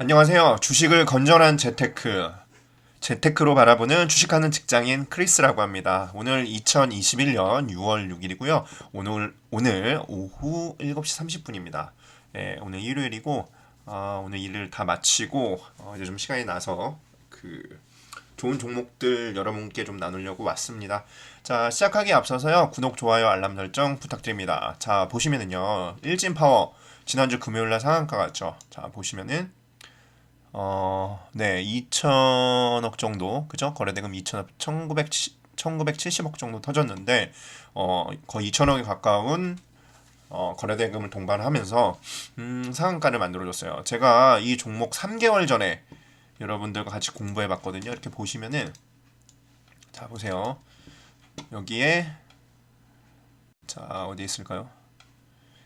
안녕하세요. 주식을 건전한 재테크, 재테크로 바라보는 주식하는 직장인 크리스라고 합니다. 오늘 2021년 6월 6일이고요. 오늘 오늘 오후 7시 30분입니다. 예, 오늘 일요일이고 어, 오늘 일을 다 마치고 어, 이제 좀 시간이 나서 그 좋은 종목들 여러분께 좀 나누려고 왔습니다. 자, 시작하기 앞서서요. 구독, 좋아요, 알람 설정 부탁드립니다. 자, 보시면은요. 일진 파워 지난주 금요일 날 상한가 갔죠. 자, 보시면은 어, 네, 2천억 정도, 그죠? 거래대금 2천억, 1900, 1970억 정도 터졌는데, 어, 거의 2천억에 가까운 어, 거래대금을 동반하면서 음, 상한가를 만들어줬어요. 제가 이 종목 3개월 전에 여러분들과 같이 공부해 봤거든요. 이렇게 보시면은 자 보세요. 여기에 자 어디 있을까요?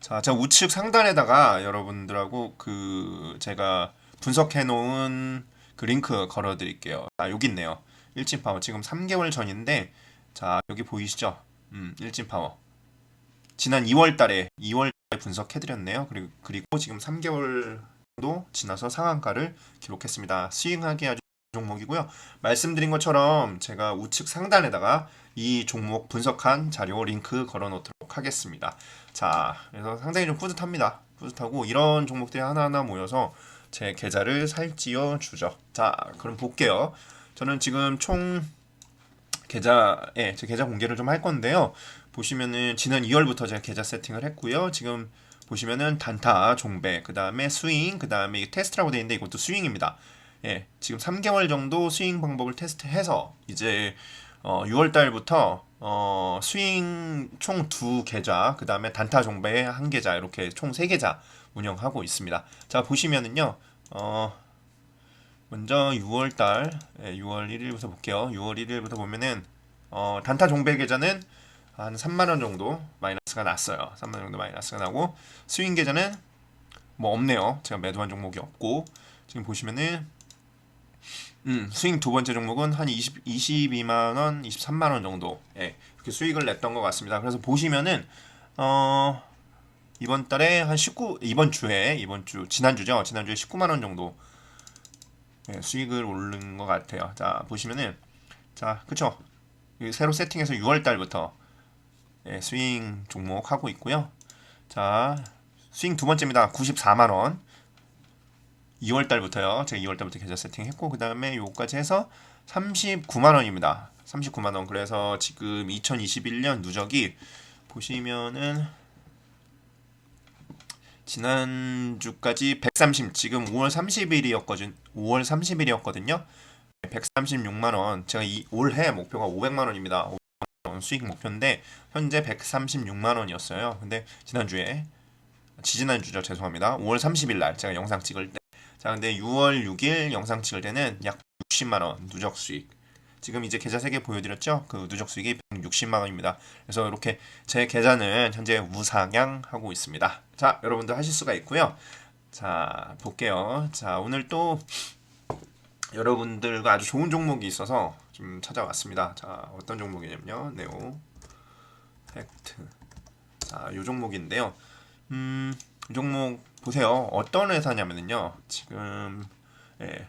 자, 제가 우측 상단에다가 여러분들하고 그 제가 분석해 놓은 그 링크 걸어 드릴게요. 아, 여기 있네요. 일진 파워 지금 3개월 전인데 자, 여기 보이시죠? 음, 일진 파워. 지난 2월 달에 2월 달에 분석해 드렸네요. 그리고 그리고 지금 3개월 정도 지나서 상한가를 기록했습니다. 스윙하기 아주 종목이고요. 말씀드린 것처럼 제가 우측 상단에다가 이 종목 분석한 자료 링크 걸어 놓도록 하겠습니다. 자, 그래서 상당히 좀 뿌듯합니다. 뿌듯하고 이런 종목들이 하나하나 모여서 제 계좌를 살찌워 주죠. 자, 그럼 볼게요. 저는 지금 총 계좌에 제 계좌 공개를 좀 할 건데요. 보시면은 지난 2월부터 제가 계좌 세팅을 했고요. 지금 보시면은 단타, 종배, 그 다음에 스윙, 그 다음에 테스트라고 되어 있는데 이것도 스윙입니다. 예, 지금 3개월 정도 스윙 방법을 테스트해서 이제 어, 6월 달부터 어, 스윙 총 두 계좌, 그 다음에 단타 종배 한 계좌 이렇게 총 세 계좌 운영하고 있습니다. 자 보시면은요, 어, 먼저 6월 달, 예, 6월 1일부터 볼게요. 6월 1일부터 보면은 어, 단타 종배 계좌는 한 3만 원 정도 마이너스가 났어요. 3만 원 정도 마이너스가 나고 스윙 계좌는 뭐 없네요. 제가 매도한 종목이 없고 지금 보시면은 음, 스윙 두 번째 종목은 한 20, 22만 원, 23만 원 정도 예, 이렇게 수익을 냈던 것 같습니다. 그래서 보시면은 어, 이번 달에 한 19, 이번 주에 이번 주 지난주죠. 지난주에 19만 원 정도 예, 수익을 오른 것 같아요. 자 보시면은 자 그쵸 이 새로 세팅해서 6월 달부터 예, 스윙 종목 하고 있고요. 자 스윙 두 번째입니다. 94만 원. 2월 달부터요. 제가 2월 달부터 계좌 세팅했고 그 다음에 요까지 해서 39만 원입니다. 39만 원. 그래서 지금 2021년 누적이 보시면은 지난주까지 130 지금 5월 30일이었거든 5월 30일이었거든요. 136만 원. 제가 이 올해 목표가 500만 원입니다. 500만 원 수익 목표인데 현재 136만 원이었어요. 근데 지난주에 지지난주죠. 죄송합니다. 5월 30일 날 제가 영상 찍을 때 자, 근데 6월 6일 영상 찍을 때는 약 60만 원 누적 수익. 지금 이제 계좌 3개 보여드렸죠? 그 누적 수익이 160만 원입니다. 그래서 이렇게 제 계좌는 현재 우상향 하고 있습니다. 자, 여러분들 하실 수가 있고요. 자, 볼게요. 자, 오늘 또 여러분들과 아주 좋은 종목이 있어서 좀 찾아왔습니다. 자, 어떤 종목이냐면요. 네오 팩트. 자, 요 종목인데요. 음, 이 종목 보세요. 어떤 회사냐면요. 지금 예,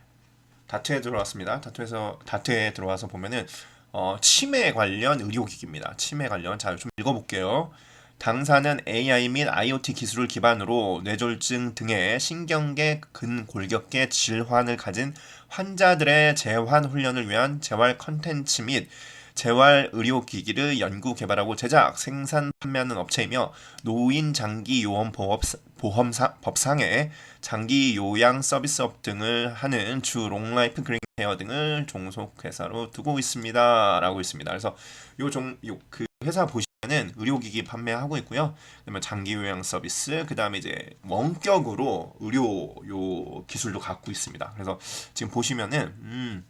다트에 들어왔습니다. 다트에서 다트에 들어와서 보면은 어, 치매 관련 의료기기입니다. 치매 관련 자, 좀 읽어볼게요. 당사는 AI 및 IoT 기술을 기반으로 뇌졸중 등의 신경계 근골격계 질환을 가진 환자들의 재환 훈련을 위한 재활 컨텐츠 및 재활 의료 기기를 연구 개발하고 제작, 생산, 판매하는 업체이며 노인 장기 요원 보험 보험사 법상의 장기 요양 서비스업 등을 하는 주 롱라이프 그린 케어 등을 종속 회사로 두고 있습니다라고 있습니다. 그래서 요종요그 회사 보시면은 의료기기 판매하고 있고요. 그다음에 장기 요양 서비스, 그다음에 이제 원격으로 의료 요 기술도 갖고 있습니다. 그래서 지금 보시면은 음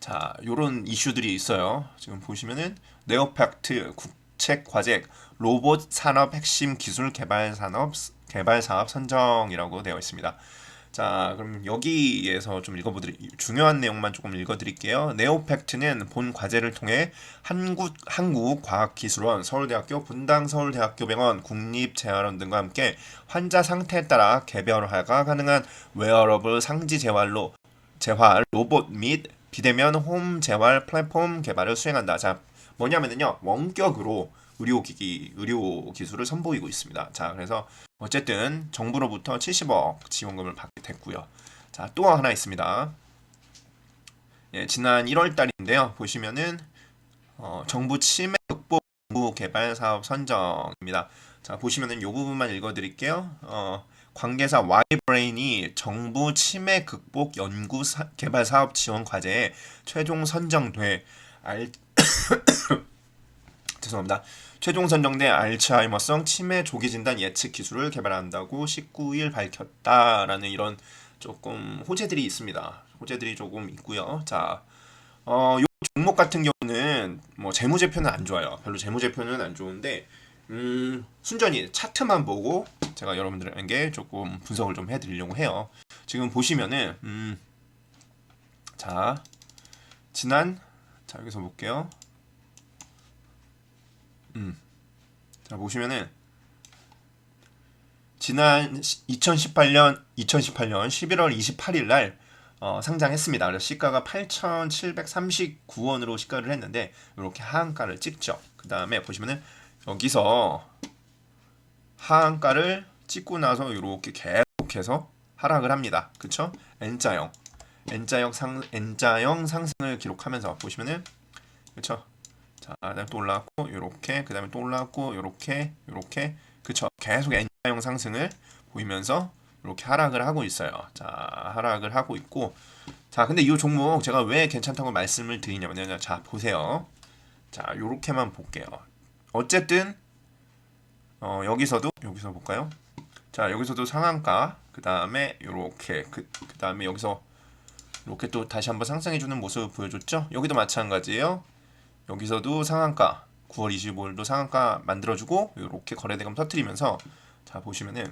자, 요런 이슈들이 있어요. 지금 보시면은 네오팩트 국 책 과제 로봇 산업 핵심 기술 개발 산업 개발 사업 선정이라고 되어 있습니다. 자, 그럼 여기에서 좀 읽어보드리 중요한 내용만 조금 읽어드릴게요. 네오팩트는 본 과제를 통해 한국 한국과학기술원, 서울대학교, 분당 서울대학교 병원, 국립재활원 등과 함께 환자 상태에 따라 개별화가 가능한 웨어러블 상지 재활로 재활 로봇 및 비대면 홈 재활 플랫폼 개발을 수행한다. 자, 뭐냐면은요 원격으로 의료 기기 의료 기술을 선보이고 있습니다. 자, 그래서 어쨌든 정부로부터 70억 지원금을 받게 됐고요. 자, 또 하나 있습니다. 예, 지난 1월 달인데요. 보시면은 어, 정부 치매 극복 연구 개발 사업 선정입니다. 자, 보시면은 요 부분만 읽어 드릴게요. 어, 관계사 Y브레인이 정부 치매 극복 연구 사, 개발 사업 지원 과제에 최종 선정돼 알 죄송합니다. 최종 선정된 알츠하이머성 치매 조기 진단 예측 기술을 개발한다고 19일 밝혔다라는 이런 조금 호재들이 있습니다. 호재들이 조금 있고요. 자, 어, 요 종목 같은 경우는 뭐 재무제표는 안 좋아요. 별로 재무제표는 안 좋은데 음, 순전히 차트만 보고 제가 여러분들에게 조금 분석을 좀 해드리려고 해요. 지금 보시면은 음, 자 지난 자 여기서 볼게요. 음, 자 보시면은 지난 2018년 2018년 11월 28일 날 어, 상장했습니다. 그래서 시가가 8,739원으로 시가를 했는데 이렇게 하한가를 찍죠. 그 다음에 보시면은 여기서 하한가를 찍고 나서 이렇게 계속해서 하락을 합니다. 그쵸? N자형 N자형 상 N자형 상승을 기록하면서 보시면은 그쵸? 자, 그다음에 또 올라왔고 요렇게 그다음에 또 올라왔고 요렇게 요렇게 그쵸? 계속 N자형 상승을 보이면서 이렇게 하락을 하고 있어요. 자, 하락을 하고 있고 자, 근데 이 종목 제가 왜 괜찮다고 말씀을 드리냐면요. 자, 보세요. 자, 요렇게만 볼게요. 어쨌든 어, 여기서도 여기서 볼까요? 자, 여기서도 상한가 그다음에 요렇게 그 그다음에 여기서 이렇게 또 다시 한번 상승해 주는 모습을 보여줬죠? 여기도 마찬가지예요. 여기서도 상한가 9월 25일도 상한가 만들어주고 이렇게 거래대금 터트리면서 자 보시면은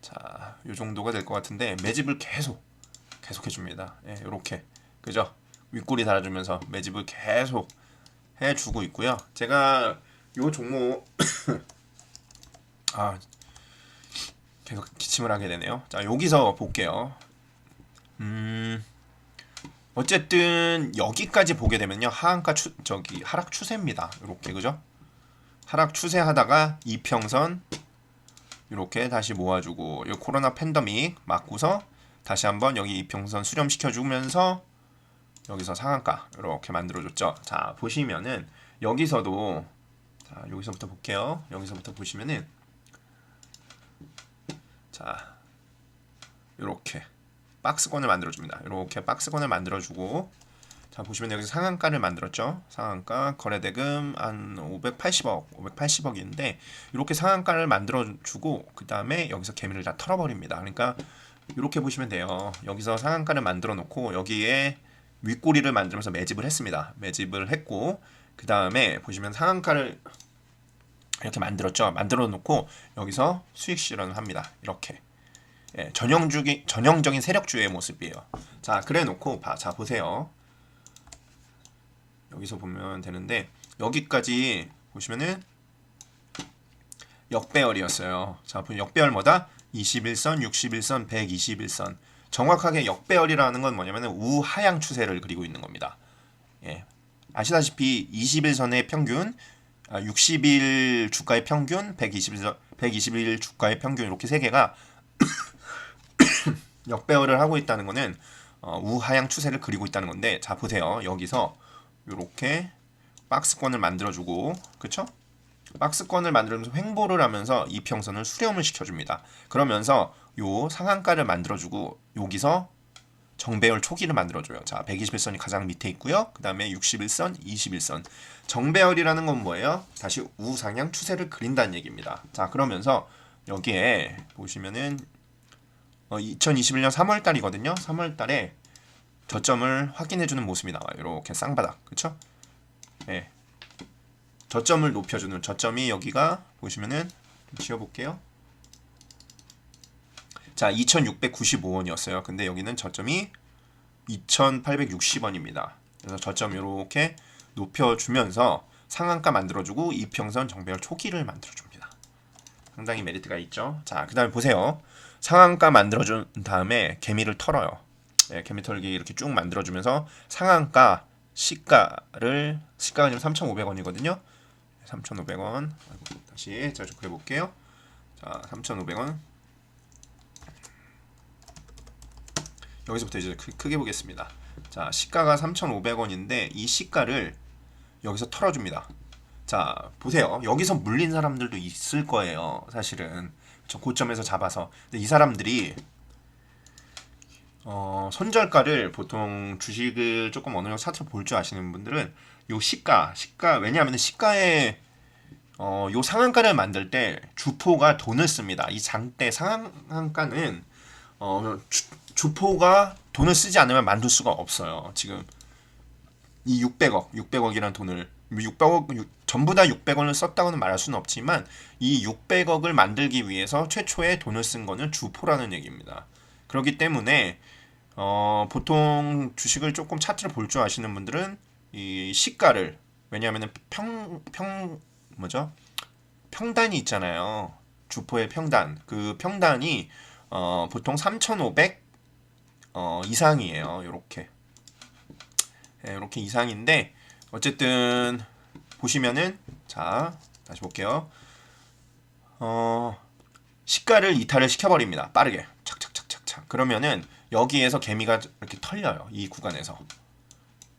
자, 요 정도가 될 것 같은데 매집을 계속 계속 해줍니다. 예, 요렇게 그죠? 윗골이 달아주면서 매집을 계속 해주고 있고요. 제가 요 종목 아 계속 기침을 하게 되네요. 자 여기서 볼게요. 음 어쨌든 여기까지 보게 되면요 하한가 추 저기 하락 추세입니다. 이렇게 그죠? 하락 추세 하다가 이평선 이렇게 다시 모아주고 이 코로나 팬더믹 맞고서 다시 한번 여기 이평선 수렴시켜 주면서 여기서 상한가 이렇게 만들어줬죠. 자 보시면은 여기서도 자 여기서부터 볼게요. 여기서부터 보시면은 자 이렇게 박스권을 만들어줍니다. 이렇게 박스권을 만들어주고 자 보시면 여기서 상한가를 만들었죠. 상한가 거래대금 한 580억, 580억인데 이렇게 상한가를 만들어주고 그 다음에 여기서 개미를 다 털어버립니다. 그러니까 이렇게 보시면 돼요. 여기서 상한가를 만들어 놓고 여기에 윗꼬리를 만들면서 매집을 했습니다. 매집을 했고 그 다음에 보시면 상한가를 이렇게 만들었죠. 만들어 놓고 여기서 수익 실현을 합니다. 이렇게 예, 전형주기 전형적인 세력주의 모습이에요. 자 그래 놓고 봐, 자 보세요. 여기서 보면 되는데 여기까지 보시면은 역배열이었어요. 자, 보면 역배열 뭐다? 21선, 61선, 121선. 정확하게 역배열이라는 건 뭐냐면은 우하향 추세를 그리고 있는 겁니다. 예. 아시다시피 21선의 평균, 아, 60일 주가의 평균, 121선, 121일 주가의 평균 이렇게 세 개가 역배열을 하고 있다는 거는 어, 우하향 추세를 그리고 있다는 건데 자 보세요 여기서 이렇게 박스권을 만들어주고 그쵸? 박스권을 만들면서 횡보를 하면서 이평선을 수렴을 시켜줍니다. 그러면서 요 상한가를 만들어주고 여기서 정배열 초기를 만들어줘요. 자, 121선이 가장 밑에 있고요. 그 다음에 61선, 21선. 정배열이라는 건 뭐예요? 다시 우상향 추세를 그린다는 얘기입니다. 자, 그러면서 여기에 보시면은 어, 2021년 3월 달이거든요. 3월 달에 저점을 확인해 주는 모습이 나와요. 이렇게 쌍바닥, 그쵸? 예. 저점을 높여 주는 저점이 여기가 보시면은 좀 지워 볼게요. 자, 2,695원이었어요. 근데 여기는 저점이 2,860원입니다. 그래서 저점 이렇게 높여 주면서 상한가 만들어 주고 이평선 정배열 초기를 만들어 줍니다. 상당히 메리트가 있죠. 자, 그 다음에 보세요. 상한가 만들어준 다음에 개미를 털어요. 네, 개미 털기 이렇게 쭉 만들어주면서 상한가 시가를 시가가 지금 3,500원이거든요. 3,500원. 다시 제가 좀 그려볼게요. 자, 3,500원. 여기서부터 이제 크, 크게 보겠습니다. 자, 시가가 3,500원인데 이 시가를 여기서 털어줍니다. 자, 보세요. 여기서 물린 사람들도 있을 거예요. 사실은 저 고점에서 잡아서. 근데 이 사람들이 어, 손절가를 보통 주식을 조금 어느 정도 차트로 볼줄 아시는 분들은 요 시가, 시가 왜냐하면 시가에 어, 요 상한가를 만들 때 주포가 돈을 씁니다. 이 장대 상한가는 어, 주, 주포가 돈을 쓰지 않으면 만들 수가 없어요. 지금 이 600억, 600억이라는 돈을 600억 유- 전부 다 600원을 썼다고는 말할 수는 없지만 이 600억을 만들기 위해서 최초에 돈을 쓴 거는 주포라는 얘기입니다. 그렇기 때문에 어, 보통 주식을 조금 차트를 볼 줄 아시는 분들은 이 시가를 왜냐하면 평, 평 뭐죠? 평단이 있잖아요. 주포의 평단. 그 평단이 어, 보통 3,500 어, 이상이에요. 요렇게. 예, 요렇게 이상인데 어쨌든 보시면은 자, 다시 볼게요. 어, 시가를 이탈을 시켜버립니다. 빠르게. 착착착착착. 그러면은 여기에서 개미가 이렇게 털려요. 이 구간에서.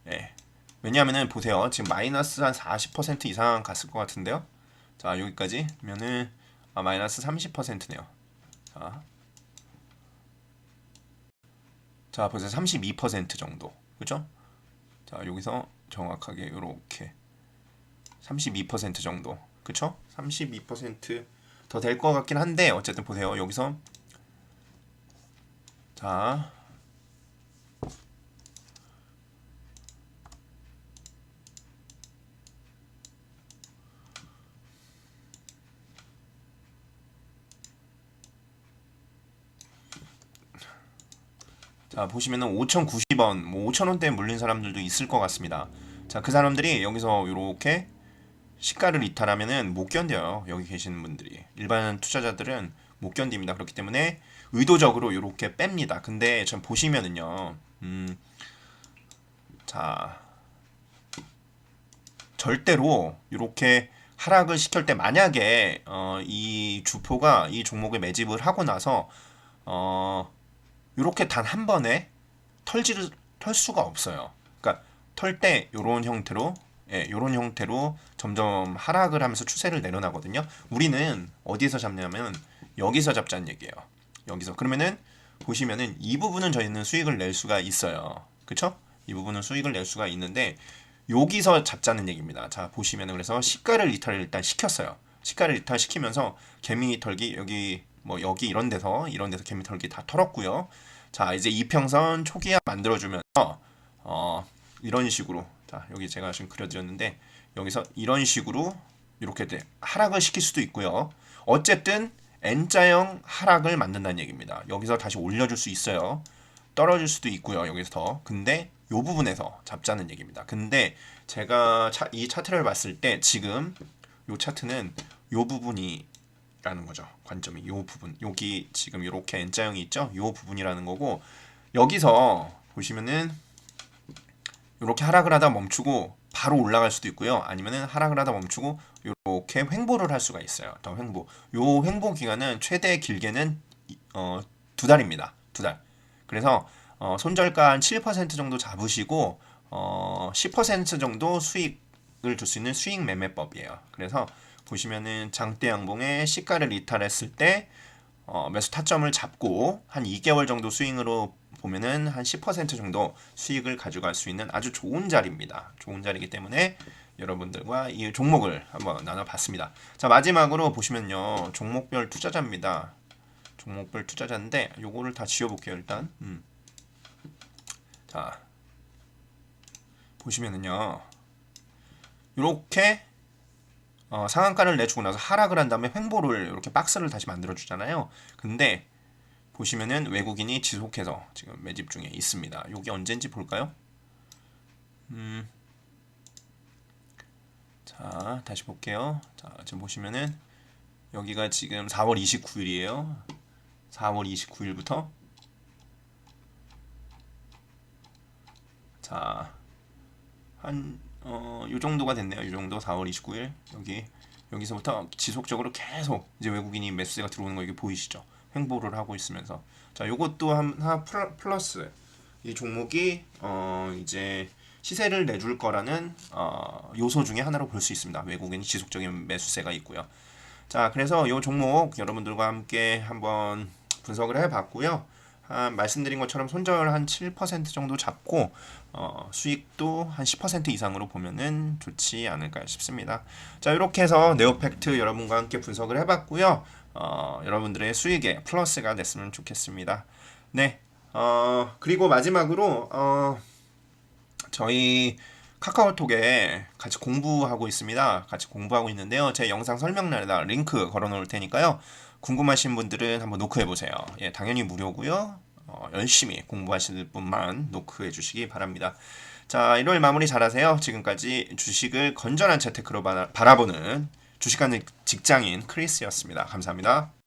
예. 왜냐하면은 보세요. 지금 마이너스 한 40% 이상 갔을 것 같은데요. 자, 여기까지 면은 아, 마이너스 30%네요. 자. 자, 보세요. 32% 정도. 그죠? 자, 여기서 정확하게 이렇게 32% 정도. 그쵸? 32%더 될 것 같긴 한데 어쨌든 보세요. 여기서 자, 자 보시면은 5,090원, 뭐 5,000원대에 물린 사람들도 있을 것 같습니다. 자 그 사람들이 여기서 이렇게 시가를 이탈하면은 못 견뎌요. 여기 계시는 분들이 일반 투자자들은 못 견딥니다. 그렇기 때문에 의도적으로 이렇게 뺍니다. 근데 전 보시면은요, 음, 자 절대로 이렇게 하락을 시킬 때 만약에 어, 이 주포가 이 종목에 매집을 하고 나서 어, 이렇게 단 한 번에 털지를 털 수가 없어요. 그러니까 털 때 이런 형태로 예, 이런 형태로 점점 하락을 하면서 추세를 내려나거든요. 우리는 어디에서 잡냐면 여기서 잡자는 얘기예요. 여기서 그러면은 보시면은 이 부분은 저희는 수익을 낼 수가 있어요. 그쵸? 이 부분은 수익을 낼 수가 있는데 여기서 잡자는 얘기입니다. 자 보시면은 그래서 시가를 이탈을 일단 시켰어요. 시가를 이탈 시키면서 개미 털기 여기 뭐 여기 이런 데서 이런 데서 개미 털기 다 털었고요. 자 이제 이평선 초기화 만들어주면서 어 이런 식으로 자 여기 제가 지금 그려드렸는데 여기서 이런 식으로 이렇게 돼 하락을 시킬 수도 있고요. 어쨌든 N자형 하락을 만든다는 얘기입니다. 여기서 다시 올려줄 수 있어요. 떨어질 수도 있고요. 여기서 더. 근데 요 부분에서 잡자는 얘기입니다. 근데 제가 차, 이 차트를 봤을 때 지금 요 차트는 요 부분이 라는 거죠. 관점이 요 부분. 여기 지금 이렇게 N자형이 있죠? 요 부분이라는 거고 여기서 보시면은 이렇게 하락을 하다 멈추고 바로 올라갈 수도 있고요. 아니면은 하락을 하다 멈추고 이렇게 횡보를 할 수가 있어요. 더 횡보. 요 횡보 기간은 최대 길게는 어, 두 달입니다. 두 달. 그래서 어, 손절가 한 7% 정도 잡으시고 어, 10% 정도 수익을 줄 수 있는 수익 매매법이에요. 그래서 보시면은 장대 양봉에 시가를 이탈했을 때 어, 매수 타점을 잡고 한 2개월 정도 스윙으로 보면은 한 10% 정도 수익을 가져갈 수 있는 아주 좋은 자리입니다. 좋은 자리이기 때문에 여러분들과 이 종목을 한번 나눠봤습니다. 자 마지막으로 보시면요 종목별 투자자입니다. 종목별 투자자인데 요거를 다 지워볼게요 일단. 음. 자 보시면은요 이렇게 어, 상한가를 내주고 나서 하락을 한 다음에 횡보를 이렇게 박스를 다시 만들어 주잖아요. 근데 보시면은 외국인이 지속해서 지금 매집 중에 있습니다. 여기 언젠지 볼까요? 음. 자, 다시 볼게요. 자, 지금 보시면은 여기가 지금 4월 29일이에요. 4월 29일부터 자, 한, 어, 요 정도가 됐네요. 요 정도 4월 29일. 여기, 여기서부터 지속적으로 계속 이제 외국인이 매수세가 들어오는 거 이게 보이시죠? 횡보를 하고 있으면서. 자, 요것도 한- 하나 플러- 플러스. 이 종목이, 어, 이제 시세를 내줄 거라는, 어, 요소 중에 하나로 볼 수 있습니다. 외국인이 지속적인 매수세가 있고요. 자, 그래서 요 종목 여러분들과 함께 한번 분석을 해봤고요. 한 말씀드린 것처럼 손절 한 7% 정도 잡고 어, 수익도 한 10% 이상으로 보면은 좋지 않을까 싶습니다. 자, 이렇게 해서 네오팩트 여러분과 함께 분석을 해봤고요. 어, 여러분들의 수익에 플러스가 됐으면 좋겠습니다. 네, 어, 그리고 마지막으로 어, 저희 카카오톡에 같이 공부하고 있습니다. 같이 공부하고 있는데요. 제 영상 설명란에다 링크 걸어 놓을 테니까요. 궁금하신 분들은 한번 노크해 보세요. 예, 당연히 무료고요. 어, 열심히 공부하실 분만 노크해 주시기 바랍니다. 자, 일요일 마무리 잘하세요. 지금까지 주식을 건전한 재테크로 바라- 바라보는 주식하는 직장인 크리스였습니다. 감사합니다.